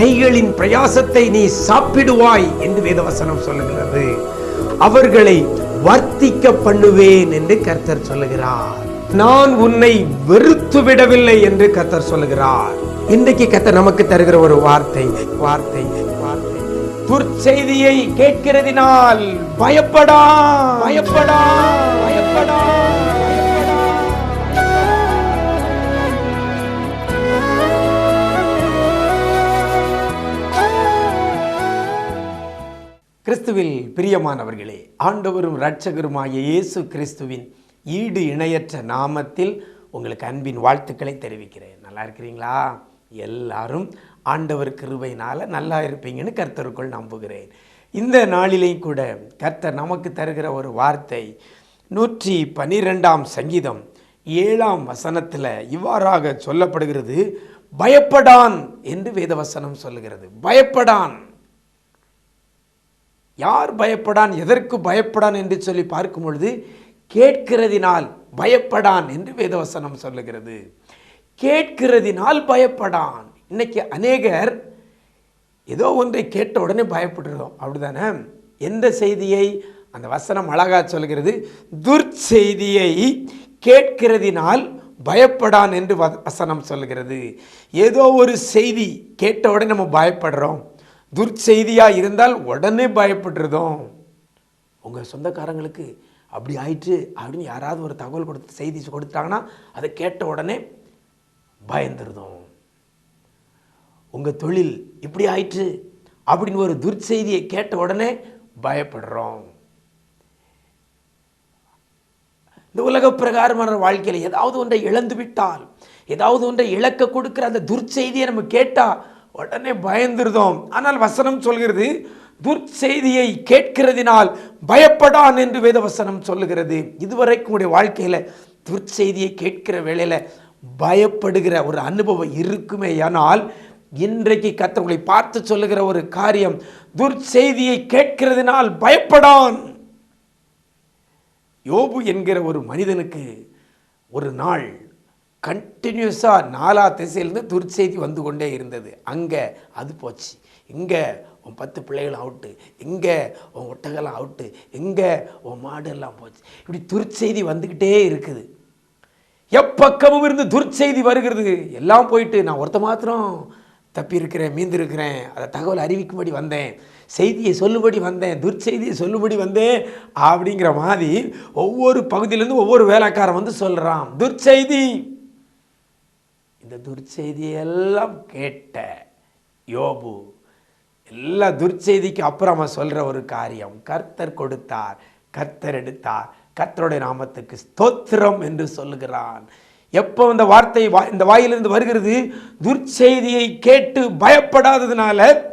கைகளின் பிரயாசத்தை நீ சாப்பிடுவாய் என்று வேதவசனம் சொல்லுகிறது. அவர்களை வர்த்திக்க பண்ணுவேன் என்று கர்த்தர் சொல்லுகிறார். நான் உன்னை வெறுத்து விடவில்லை என்று கர்த்தர் சொல்லுகிறார். இன்றைக்கு கர்த்தர் நமக்கு தருகிற ஒரு வார்த்தை வார்த்தை வார்த்தை. துர்ச்செய்தியை கேட்கிறதினால் பயப்படா பயப்படா பயப்படா. கிறிஸ்துவில் பிரியமானவர்களே ஆண்டவரும் இரட்சகருமாகிய இயேசு கிறிஸ்துவின் ஈடு இணையற்ற நாமத்தில் உங்களுக்கு அன்பின் வாழ்த்துக்களை தெரிவிக்கிறேன். நல்லா இருக்கிறீங்களா? எல்லாரும் ஆண்டவர் கிருபையினால் நல்லா இருப்பீங்கன்னு கர்த்தருக்குள் நம்புகிறேன். இந்த நாளிலேயும் கூட கர்த்தர் நமக்கு தருகிற ஒரு வார்த்தை நூற்றி பனிரெண்டாம் சங்கீதம் ஏழாம் வசனத்தில் இவ்வாறாக சொல்லப்படுகிறது பயப்படான் என்று வேதவசனம் சொல்லுகிறது. பயப்படான். யார் பயப்படான் எதற்கு பயப்படான் என்று சொல்லி பார்க்கும் பொழுது கேட்கிறதினால் பயப்படான் என்று வேதவசனம் சொல்லுகிறது. கேட்கிறதினால் பயப்படான். இன்னைக்கு அநேகர் ஏதோ ஒன்றை கேட்ட உடனே பயப்படுறோம் அப்படிதானே? எந்த செய்தியை? அந்த வசனம் அழகா சொல்கிறது துர்ச்செய்தியை கேட்கிறதினால் பயப்படான் என்று வ- வசனம் சொல்லுகிறது. ஏதோ ஒரு செய்தி கேட்ட உடனே நம்ம பயப்படுறோம். துர்ச்செய்தியாக இருந்தால் உடனே பயப்படுறதும் உங்கள் சொந்தக்காரங்களுக்கு அப்படி ஆயிற்று அப்படின்னு யாராவது ஒரு தகவல் கொடுத்து செய்தி கொடுத்தாங்கன்னா அதை கேட்ட உடனே பயந்துருதோம். உங்கள் தொழில் இப்படி ஆயிற்று அப்படின்னு ஒரு துர்ச்செய்தியை கேட்ட உடனே பயப்படுறோம். இந்த உலக பிரகாரமான வாழ்க்கையில் ஏதாவது ஒன்றை இழந்து விட்டால் ஏதாவது ஒன்றை இழக்க கொடுக்குற அந்த துர்ச்செய்தியை நம்ம கேட்டால் உடனே பயந்துருதோம். ஆனால் வசனம் சொல்கிறது துர்ச்செய்தியை கேட்கிறதினால் பயப்படான் என்று வேத வசனம் சொல்லுகிறது. இதுவரைக்கும் உடைய வாழ்க்கையில் துர்ச்செய்தியை கேட்கிற வேளையில் பயப்படுகிற ஒரு அனுபவம் இருக்குமே ஆனால் இன்றைக்கு கத்தவங்களை பார்த்து சொல்லுகிற ஒரு காரியம் துர்ச்செய்தியை கேட்கிறதினால் பயப்படான். யோபு என்கிற ஒரு மனிதனுக்கு ஒரு நாள் கண்டினியூஸாக நாலா திசையிலேருந்து துர்ச்செய்தி வந்து கொண்டே இருந்தது. அங்கே அது போச்சு. இங்கே உன் பத்து பிள்ளைகளும் அவுட்டு இங்கே உன் ஒட்டகெல்லாம் அவுட்டு இங்கே உன் மாடெல்லாம் போச்சு. இப்படி துர்ச்செய்தி வந்துக்கிட்டே இருக்குது. எப்பக்கமும் இருந்து துர்ச்செய்தி வருகிறது. எல்லாம் போயிட்டு நான் ஒருத்த மாத்திரம் தப்பி இருக்கிறேன் அதை தகவல் அறிவிக்கும்படி வந்தேன். செய்தியை சொல்லுபடி வந்தேன். துர்ச்செய்தியை சொல்லும்படி வந்தேன் அப்படிங்கிற மாதிரி ஒவ்வொரு பகுதியிலேருந்து ஒவ்வொரு வேலைக்காரன் வந்து சொல்கிறான் துர்ச்செய்தி. இந்த துர்ச்செய்தியெல்லாம் கேட்ட யோபு எல்லா துர்ச்செய்திக்கு அப்புறமா சொல்கிற ஒரு காரியம் கர்த்தர் கொடுத்தார் கர்த்தர் எடுத்தார் கர்த்தருடைய நாமத்துக்கு ஸ்தோத்திரம் என்று சொல்லுகிறான். எப்போ இந்த வார்த்தை வா- இந்த வாயிலிருந்து வருகிறது? துர்ச்செய்தியை கேட்டு பயப்படாததுனால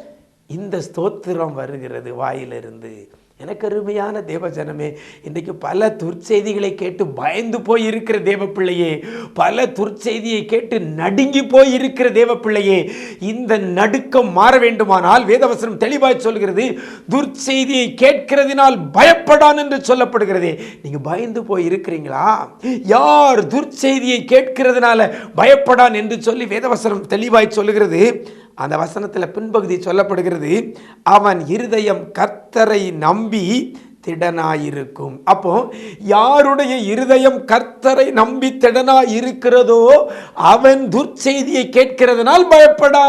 இந்த ஸ்தோத்திரம் வருகிறது வாயிலிருந்து. எனக்கு அருமையான தேவஜனமே இன்றைக்கு பல துர்ச்செய்திகளை கேட்டு பயந்து போய் இருக்கிற தேவ பிள்ளையே பல துர்ச்செய்தியை கேட்டு நடுங்கி போய் இருக்கிற தேவ பிள்ளையே இந்த நடுக்கம் மாற வேண்டுமானால் வேதவசனம் தெளிவாய் சொல்கிறது துர்ச்செய்தியை கேட்கிறதினால் பயப்படான் என்று சொல்லப்படுகிறதே. நீங்கள் பயந்து போய் இருக்கிறீங்களா யார் துர்ச்செய்தியை கேட்கிறதுனால பயப்படான் என்று சொல்லி வேதவசனம் தெளிவாய் சொல்கிறது அந்த வசனத்தில் பின்பகுதி சொல்லப்படுகிறது அவன் இருதயம் கர்த்தரை நம்பி திடனாயிருக்கும். அப்போ யாருடைய இருதயம் கர்த்தரை நம்பி திடனாய் இருக்கிறதோ அவன் துர்ச்செய்தியை கேட்கிறதுனால் பயப்படா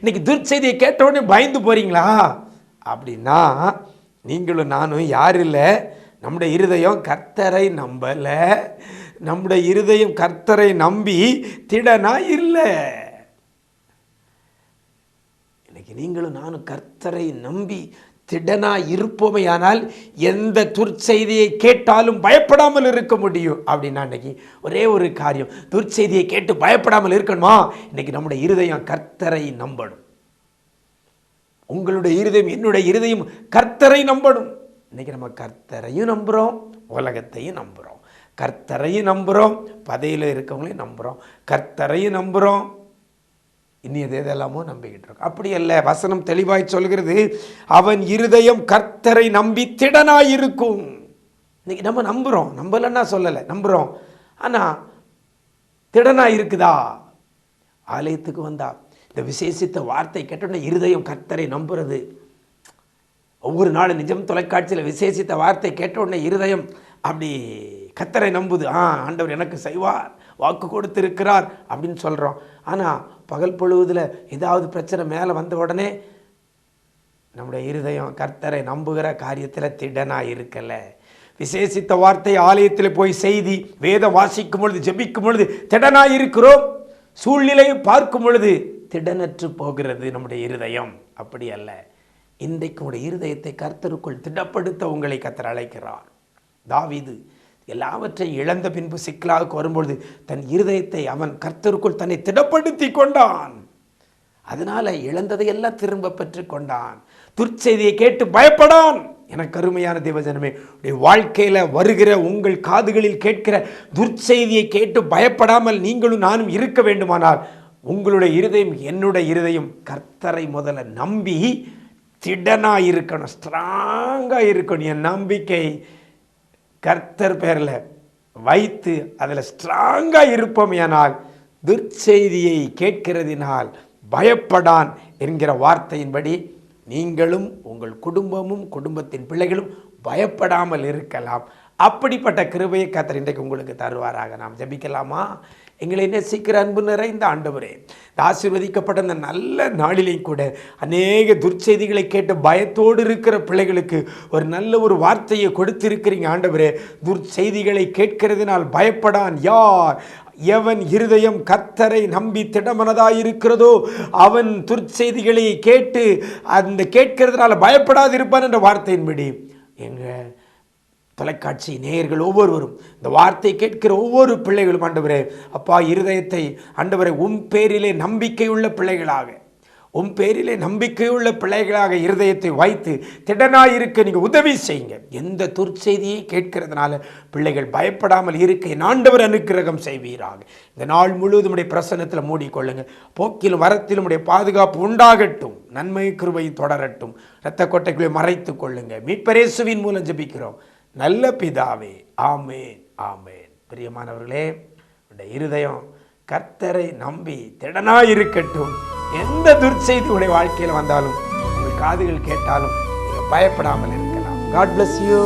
இன்னைக்கு துர்ச்செய்தியை கேட்ட உடனே பயந்து போறீங்களா? அப்படின்னா நீங்களும் நானும் யார் இல்லை. நம்முடைய இருதயம் கர்த்தரை நம்பலை. நம்முடைய இருதயம் கர்த்தரை நம்பி திடனா இல்லை நீங்களும் நானும் கர்த்தரை நம்பி திடனா இருப்போமையானால் எந்த துர்ச்செய்தியை கேட்டாலும் பயப்படாமல் இருக்க முடியும். அப்படின்னா இன்னைக்கு ஒரே ஒரு காரியம். துர்ச்செய்தியை கேட்டு பயப்படாமல் இருக்கணுமா? இன்னைக்கு நம்முடைய இருதயம் கர்த்தரை நம்பணும். உங்களுடைய இருதயம் என்னுடைய இருதயம் கர்த்தரை நம்பணும். இன்னைக்கு நம்ம கர்த்தரையும் நம்புகிறோம் உலகத்தையும் நம்புகிறோம் கர்த்தரையும் நம்புகிறோம் பதையில் இருக்கவங்களையும் நம்புகிறோம் கர்த்தரையும் நம்புகிறோம் இனி எது எதெல்லாமோ நம்பிக்கிட்டு இருக்கும். அப்படி அல்ல வசனம் தெளிவாய் சொல்கிறது அவன் இருதயம் கர்த்தரை நம்பி திடனாய் இருக்கும் இன்னைக்கு நம்ம நம்புகிறோம் நம்பலன்னா சொல்லலை நம்புகிறோம் ஆனால் திடனாக இருக்குதா ஆலயத்துக்கு வந்தா. இந்த விசேஷித்த வார்த்தை கேட்டோன்னே இருதயம் கர்த்தரை நம்புறது. ஒவ்வொரு நாளும் நிஜம் தொலைக்காட்சியில் விசேஷித்த வார்த்தை கேட்ட உடனே இருதயம் அப்படி கத்தரை நம்புது. ஆ ஆண்டவர் எனக்கு செய்வார் வாக்கு கொடுத்திருக்கிறார் அப்படின்னு சொல்கிறோம் ஆனால் பகல் பொழுதுல ஏதாவது பிரச்சனை மேலே வந்த உடனே நம்முடைய இருதயம் கர்த்தரை நம்புகிற காரியத்தில் திடனாக இருக்கலை. விசேஷித்த வார்த்தை ஆலயத்தில் போய் செய்தி வேதம் வாசிக்கும் பொழுது ஜெபிக்கும் பொழுது திடனாக இருக்கிறோம். சூழ்நிலையை பார்க்கும் பொழுது திடனற்று போகிறது நம்முடைய இருதயம். அப்படி அல்ல. இன்றைக்கு உடைய இருதயத்தை கர்த்தருக்குள் திடப்படுத்த உங்களை கர்த்தர் அழைக்கிறார். தாவீது எல்லாவற்றையும் இழந்த பின்பு சிக்கலாவுக்கு வரும்பொழுது தன் இருதயத்தை அவன் கர்த்தருக்குள் தன்னை திடப்படுத்தி கொண்டான். அதனால இழந்ததையெல்லாம் திரும்ப பெற்று கொண்டான். துர்ச்செய்தியை கேட்டு பயப்படான். எனக்கு அருமையான தேவஜனமே உடைய வாழ்க்கையில் வருகிற உங்கள் காதுகளில் கேட்கிற துர்ச்செய்தியை கேட்டு பயப்படாமல் நீங்களும் நானும் இருக்க வேண்டுமானால் உங்களுடைய இருதயம் என்னுடைய இருதயம் கர்த்தரை முதல்ல நம்பி திடனாக இருக்கணும் ஸ்ட்ராங்காக இருக்கணும் என் நம்பிக்கை கர்த்தர் பேரில் வைத்து அதில் ஸ்ட்ராங்காக இருப்போம் ஆனால் துர்ச்செய்தியை கேட்கிறதினால் பயப்படான் என்கிற வார்த்தையின்படி நீங்களும் உங்கள் குடும்பமும் குடும்பத்தின் பிள்ளைகளும் பயப்படாமல் இருக்கலாம். அப்படிப்பட்ட கிருபையை கத்தர் இன்றைக்கு உங்களுக்கு தருவாராக. நாம் ஜெபிக்கலாமா? எங்களை நேசிக்கிற அன்பு நிறைந்த ஆண்டவரே இந்த ஆசீர்வதிக்கப்பட்ட இந்த நல்ல நாளிலையும் கூட அநேக துர்ச்செய்திகளை கேட்டு பயத்தோடு இருக்கிற பிள்ளைகளுக்கு ஒரு நல்ல ஒரு வார்த்தையை கொடுத்திருக்கிறீங்க ஆண்டவரே. துர்ச்செய்திகளை கேட்கிறதுனால் பயப்படான் யார்? எவன் இருதயம் கத்தரை நம்பி திடமனதாக இருக்கிறதோ அவன் துர்ச்செய்திகளை கேட்டு அந்த கேட்கிறதுனால பயப்படாதிருப்பான் என்ற வார்த்தையின்படி எங்கள் தொலைக்காட்சி நேயர்கள் ஒவ்வொருவரும் இந்த வார்த்தை கேட்கிற ஒவ்வொரு பிள்ளைகளும் ஆண்டவரே அப்பா இருதயத்தை ஆண்டவரை உம் பேரிலே நம்பிக்கையுள்ள பிள்ளைகளாக உம் பேரிலே நம்பிக்கையுள்ள பிள்ளைகளாக இருதயத்தை வைத்து திடனாயிருக்க நீங்கள் உதவி செய்யுங்க. எந்த துர்ச்செய்தியை கேட்கிறதுனால பிள்ளைகள் பயப்படாமல் இருக்க ஆண்டவர் அனுக்கிரகம் செய்வீராக. இந்த நாள் முழுவதும் உடைய பிரசன்னத்தில் மூடிக்கொள்ளுங்க. போக்கிலும் வரத்திலும் உடைய பாதுகாப்பு உண்டாகட்டும். நன்மை கிருபையும் தொடரட்டும். இரத்த கொட்டைகளை மறைத்து கொள்ளுங்க மீட்பரேசுவின் மூலம் ஜெபிக்கிறோம். நல்ல பிதாவே ஆமேன் ஆமேன். பிரியமானவர்களே உடைய இருதயம் கர்த்தரை நம்பி திடனாக இருக்கட்டும் எந்த துர்ச்செய்தி உடைய வாழ்க்கையில் வந்தாலும் உங்கள் காதுகள் கேட்டாலும் நீங்கள் பயப்படாமல் இருக்கலாம். God bless you